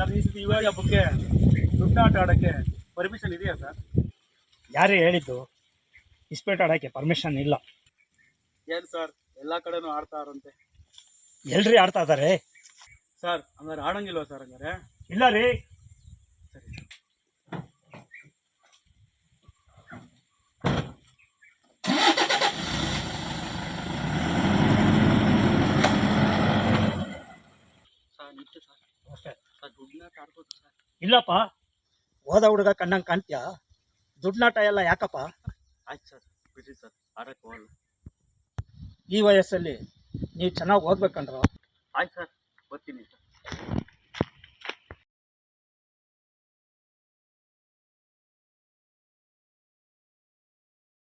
Sir ಈ ಸತಿ ಯುಗಾದಿ ಹಬ್ಬಕ್ಕೆ ದುಡ್ಡಾಟ ಆಡೋಕ್ಕೆ ಪರ್ಮಿಷನ್ ಇದೆಯಾ ಸರ್? ಯಾರೇ ಹೇಳಿದ್ದು ಇಸ್ಪೇಟ್ ಆಡೋಕ್ಕೆ ಪರ್ಮಿಷನ್ ಇಲ್ಲ. ಏನು ಸರ್ ಎಲ್ಲ ಕಡೆನೂ ಆಡ್ತಾರಂತೆ ಎಲ್ರಿ ಆಡ್ತಾ ಇದ್ದಾರೆ ಸರ್ ಹಂಗಾರೆ ಆಡಂಗಿಲ್ವಾ ಸರ್ ಹಂಗಾರೆ? ಇಲ್ಲ ರೀ. ಸರಿ ಸರ್. ಸರ್ ನಿಂತು ಸರ್. ಅಷ್ಟೇ ಸರ್ ಇಲ್ಲಪ್ಪ ಹೋದ ಹುಡುಗ ಕಣ್ಣಂಗೆ ಕಾಣ್ತೀಯ? ದುಡ್ನಾಟ ಎಲ್ಲ ಯಾಕಪ್ಪ? ಆಯ್ತು ಸರ್ ಬಿಡಿ ಸರ್ ಆಡಕ್ಕೆ ಹೋಗಲ್ಲ. ಈ ವಯಸ್ಸಲ್ಲಿ ನೀವು ಚೆನ್ನಾಗಿ ಓದ್ಬೇಕಂದ್ರೆ. ಆಯ್ತು ಸರ್ ಬರ್ತೀನಿ ಸರ್.